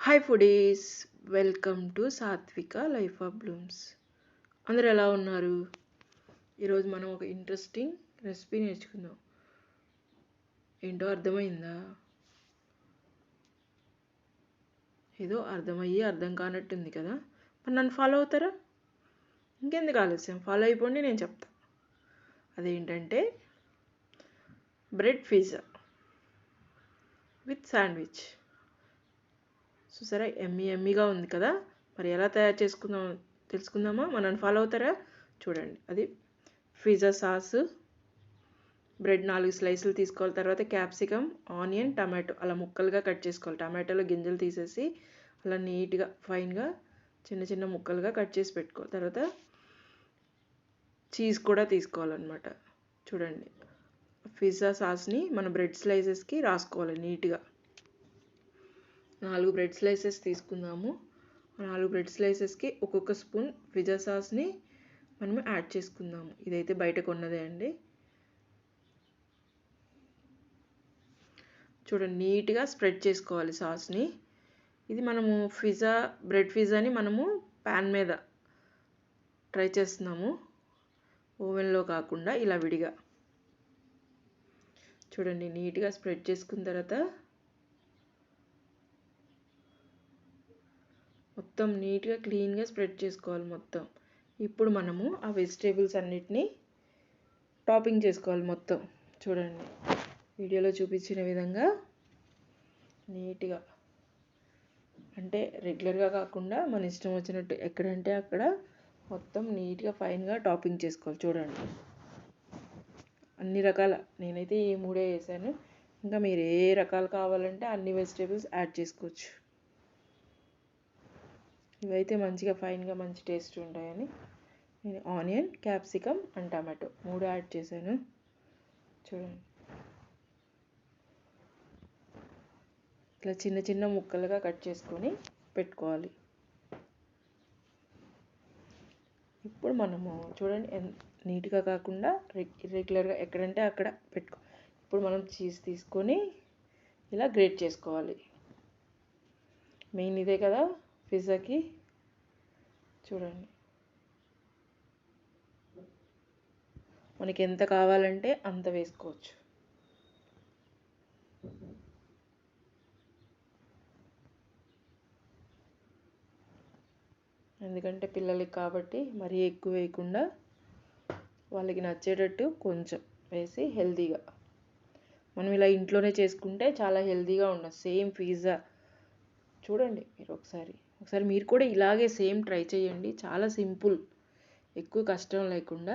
Hi foodies welcome to Sathvika life of blooms అందరు ఎలా ఉన్నారు? ఈరోజు మనం ఒక ఇంట్రెస్టింగ్ రెసిపీ నేర్చుకుందాం. ఏంటో అర్థమైందా? ఏదో అర్థమయ్యి అర్థం కానట్టుంది కదా. మరి నన్ను ఫాలో అవుతారా? ఇంకెందుకు ఆలస్యం? ఫాలో అయిపోండి నేను చెప్తా. అదేంటంటే బ్రెడ్ పిజ్జా విత్ శాండ్విచ్ చూసారా? ఎమ్మీ ఎమ్మీగా ఉంది కదా? మరి ఎలా తయారు చేసుకుందాం తెలుసుకుందామా? మనల్ని ఫాలో అవుతారా? చూడండి. అది పిజ్జా సాస్ బ్రెడ్ నాలుగు స్లైసులు తీసుకోవాలి. తర్వాత క్యాప్సికమ్ ఆనియన్ టమాటో. అలా ముక్కలుగా కట్ చేసుకోవాలి. టమాటోలో గింజలు తీసేసి అలా నీట్గా ఫైన్గా చిన్న చిన్న ముక్కలుగా కట్ చేసి పెట్టుకోవాలి. తర్వాత చీజ్ కూడా తీసుకోవాలన్నమాట. చూడండి. పిజ్జా సాస్ని మన బ్రెడ్ స్లైసెస్కి రాసుకోవాలి నీట్గా. నాలుగు బ్రెడ్ స్లైసెస్ తీసుకుందాము. నాలుగు బ్రెడ్ స్లైసెస్కి ఒక్కొక్క స్పూన్ పిజ్జా సాస్ని మనం యాడ్ చేసుకుందాము. ఇదైతే బయట కొన్నదే అండి. చూడండి నీట్గా స్ప్రెడ్ చేసుకోవాలి సాస్ని ఇది మనము పిజ్జా బ్రెడ్ పిజ్జాని మనము ప్యాన్ మీద ట్రై చేస్తున్నాము. ఓవెన్లో కాకుండా ఇలా విడిగా. చూడండి నీట్గా స్ప్రెడ్ చేసుకున్న తర్వాత మొత్తం నీట్గా క్లీన్గా స్ప్రెడ్ చేసుకోవాలి మొత్తం. ఇప్పుడు మనము ఆ వెజిటేబుల్స్ అన్నిటినీ టాపింగ్ చేసుకోవాలి మొత్తం. చూడండి. వీడియోలో చూపించిన విధంగా నీట్గా. అంటే రెగ్యులర్గా కాకుండా మన ఇష్టం వచ్చినట్టు ఎక్కడంటే అక్కడ మొత్తం నీట్గా ఫైన్గా టాపింగ్ చేసుకోవాలి. చూడండి. అన్ని రకాల నేనైతే ఈ మూడే వేసాను ఇంకా మీరు ఏ రకాలు కావాలంటే అన్ని వెజిటేబుల్స్ యాడ్ చేసుకోవచ్చు. ఇవైతే మంచిగా ఫైన్గా మంచి టేస్ట్ ఉంటాయని. నేను ఆనియన్ క్యాప్సికమ్ అండ్ టమాటో మూడు యాడ్ చేశాను. చూడండి. ఇట్లా చిన్న చిన్న ముక్కలుగా కట్ చేసుకొని పెట్టుకోవాలి. ఇప్పుడు మనము చూడండి నీట్గా కాకుండా రెగ్యులర్గా ఎక్కడంటే అక్కడ పెట్టుకో ఇప్పుడు మనం చీజ్ తీసుకొని ఇలా గ్రేట్ చేసుకోవాలి. మెయిన్ ఇదే కదా. పిజ్జాకి చూడండి. మనకి ఎంత కావాలంటే అంత వేసుకోవచ్చు. ఎందుకంటే పిల్లలకి కాబట్టి మరీ ఎక్కువ వేయకుండా వాళ్ళకి నచ్చేటట్టు కొంచెం వేసి హెల్తీగా. మనం ఇలా ఇంట్లోనే చేసుకుంటే చాలా హెల్తీగా ఉండదు. Same pizza. చూడండి మీరు ఒకసారి. ఒకసారి మీరు కూడా ఇలాగే సేమ్ ట్రై చేయండి. చాలా సింపుల్. ఎక్కువ కష్టం లేకుండా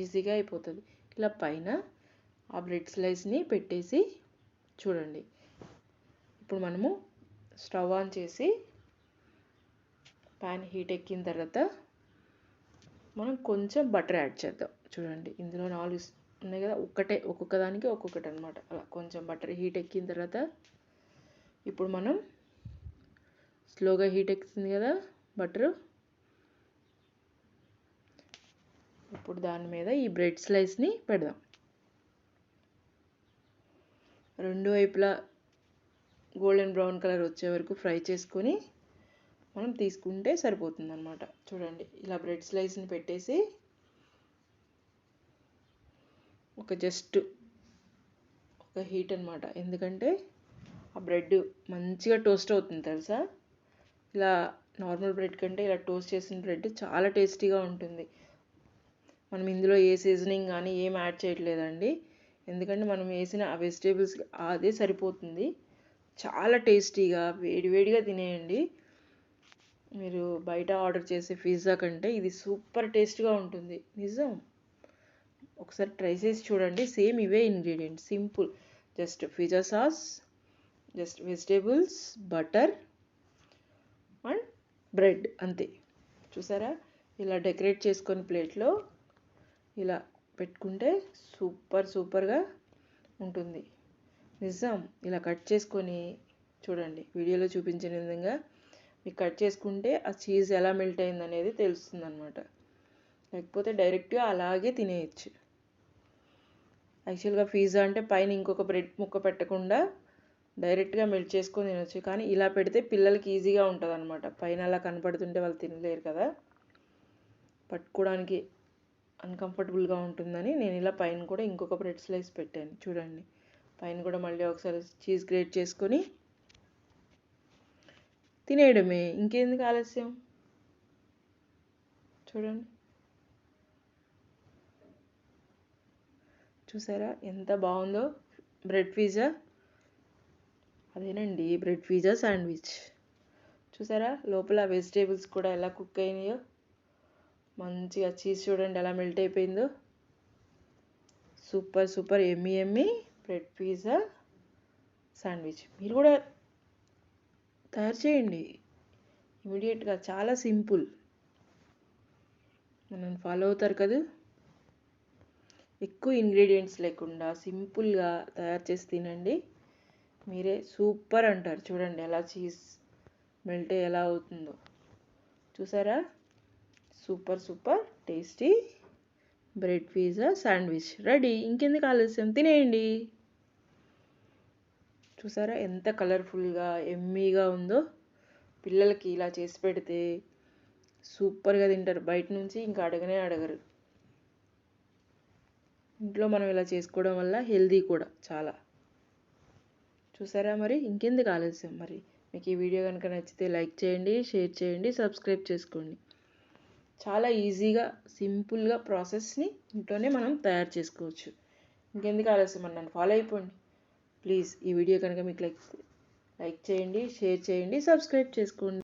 ఈజీగా అయిపోతుంది. ఇలా పైన ఆ బ్రెడ్ స్లైస్ని పెట్టేసి చూడండి. ఇప్పుడు మనము స్టవ్ ఆన్ చేసి ప్యాన్ హీట్ ఎక్కిన తర్వాత మనం కొంచెం బటర్ యాడ్ చేద్దాం. చూడండి ఇందులో నాలుగు ఉన్నాయి కదా ఒక్కటే ఒక్కొక్క దానికి ఒక్కొక్కటి అనమాట అలా కొంచెం బటర్ హీట్ ఎక్కిన తర్వాత ఇప్పుడు మనం స్లోగా హీట్ ఎక్కుతుంది కదా బటరు. ఇప్పుడు దాని మీద ఈ బ్రెడ్ స్లైస్ని పెడదాం. రెండు వైపులా గోల్డెన్ బ్రౌన్ కలర్ వచ్చే వరకు ఫ్రై చేసుకొని మనం తీసుకుంటే సరిపోతుంది అనమాట చూడండి ఇలా బ్రెడ్ స్లైస్ని పెట్టేసి ఒక జస్ట్ ఒక హీట్ అనమాట ఎందుకంటే ఆ బ్రెడ్ మంచిగా టోస్ట్ అవుతుంది తెలుసా? ఇలా నార్మల్ బ్రెడ్ కంటే ఇలా టోస్ట్ చేసిన బ్రెడ్ చాలా టేస్టీగా ఉంటుంది. మనం ఇందులో ఏ సీజనింగ్ కానీ ఏం యాడ్ చేయట్లేదండి. ఎందుకంటే మనం వేసిన ఆ వెజిటేబుల్స్ అదే సరిపోతుంది. చాలా టేస్టీగా వేడివేడిగా తినేయండి. మీరు బయట ఆర్డర్ చేసే పిజ్జా కంటే ఇది సూపర్ టేస్ట్గా ఉంటుంది. నిజం? ఒకసారి ట్రై చేసి చూడండి. సేమ్ ఇవే ingredients. Simple. Just pizza sauce just vegetables butter and bread అంతే. చూసారా? ఇలా డెకరేట్ చేసుకొని ప్లేట్లో ఇలా పెట్టుకుంటే సూపర్ సూపర్గా ఉంటుంది. నిజం. ఇలా కట్ చేసుకొని చూడండి వీడియోలో చూపించిన విధంగా మీకు కట్ చేసుకుంటే ఆ చీజ్ ఎలా మెల్ట్ అయింది అనేది తెలుస్తుంది అనమాట లేకపోతే డైరెక్ట్గా అలాగే తినేయచ్చు. యాక్చువల్గా పిజ్జా అంటే పైన ఇంకొక బ్రెడ్ ముక్క పెట్టకుండా డైరెక్ట్గా మెల్ట్ చేసుకొని తినొచ్చు. కానీ ఇలా పెడితే పిల్లలకి ఈజీగా ఉంటుంది అనమాట పైన అలా కనపడుతుంటే వాళ్ళు తినలేరు కదా. పట్టుకోవడానికి అన్కంఫర్టబుల్గా ఉంటుందని నేను ఇలా పైన కూడా ఇంకొక బ్రెడ్ స్లైస్ పెట్టాను. చూడండి. పైన కూడా మళ్ళీ ఒకసారి చీజ్ గ్రేట్ చేసుకొని తినేయడమే. ఇంకెందుకు ఆలస్యం? చూడండి. చూసారా? ఎంత బాగుందో బ్రెడ్ పిజ్జా. అదేనండి బ్రెడ్ పిజ్జా శాండ్విచ్. చూసారా? లోపల వెజిటేబుల్స్ కూడా ఎలా కుక్ అయినాయో? మంచిగా చీజ్ చూడండి ఎలా మెల్ట్ అయిపోయిందో. Super super yummy yummy bread pizza sandwich. మీరు కూడా తయారు చేయండి. ఇమీడియట్గా చాలా సింపుల్. నన్ను ఫాలో అవుతారు కదా? ఎక్కువ ఇంగ్రీడియంట్స్ లేకుండా సింపుల్గా తయారు చేసి తినండి. మీరే సూపర్ అంటారు. చూడండి ఎలా చీజ్ మెల్ట్ ఎలా అవుతుందో. చూసారా? Super super tasty bread pizza sandwich ready. ఇంకెందుకు ఆలస్యం? తినేయండి. చూసారా? ఎంత కలర్ఫుల్గా ఎమ్మీగా ఉందో. పిల్లలకి ఇలా చేసి పెడితే సూపర్గా తింటారు. బయట నుంచి ఇంకా అడగనే అడగరు. ఇంట్లో మనం ఇలా చేసుకోవడం వల్ల హెల్దీ కూడా చాలా. చూసారా మరి? ఇంకెందుకు ఆలస్యం మరి? మీకు ఈ వీడియో కనుక నచ్చితే లైక్ చేయండి షేర్ చేయండి సబ్స్క్రైబ్ చేసుకోండి. చాలా ఈజీగా సింపుల్గా ప్రాసెస్ని ఇంట్లోనే మనం తయారు చేసుకోవచ్చు. ఇంకెందుకు ఆలస్యం అని నన్ను ఫాలో అయిపోండి. ప్లీజ్ ఈ వీడియో కనుక మీకు లైక్ లైక్ చేయండి షేర్ చేయండి సబ్స్క్రైబ్ చేసుకోండి.